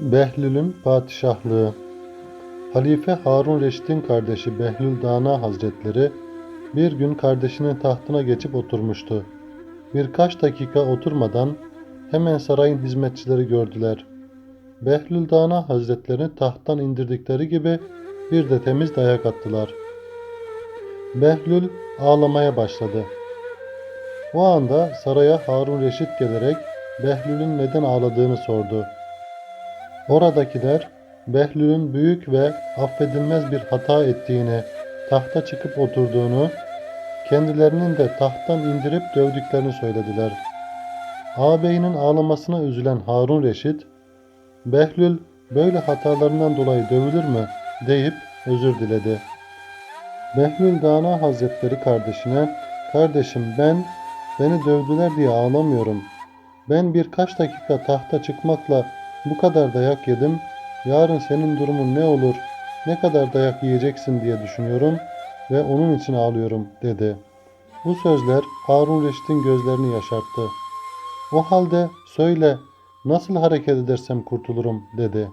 Behlül'ün padişahlığı Halife Harun Reşit'in kardeşi Behlül Dana Hazretleri bir gün kardeşinin tahtına geçip oturmuştu. Birkaç dakika oturmadan hemen sarayın hizmetçileri gördüler. Behlül Dana Hazretlerini tahttan indirdikleri gibi bir de temiz dayak attılar. Behlül ağlamaya başladı. O anda saraya Harun Reşit gelerek Behlül'ün neden ağladığını sordu. Oradakiler Behlül'ün büyük ve affedilmez bir hata ettiğini, tahta çıkıp oturduğunu, kendilerinin de tahttan indirip dövdüklerini söylediler. Ağabeyinin ağlamasına üzülen Harun Reşit, Behlül böyle hatalarından dolayı dövülür mü deyip özür diledi. Behlül Dana Hazretleri kardeşine, kardeşim ben beni dövdüler diye ağlamıyorum. Ben birkaç dakika tahta çıkmakla bu kadar dayak yedim. Yarın senin durumun ne olur, ne kadar dayak yiyeceksin diye düşünüyorum ve onun için ağlıyorum dedi. Bu sözler Harun Reşit'in gözlerini yaşarttı. O halde söyle nasıl hareket edersem kurtulurum dedi.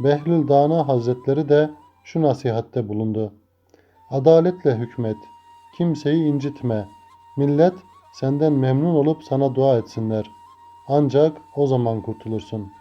Behlül Dana Hazretleri de şu nasihatte bulundu. Adaletle hükmet, kimseyi incitme. Millet senden memnun olup sana dua etsinler. Ancak o zaman kurtulursun.''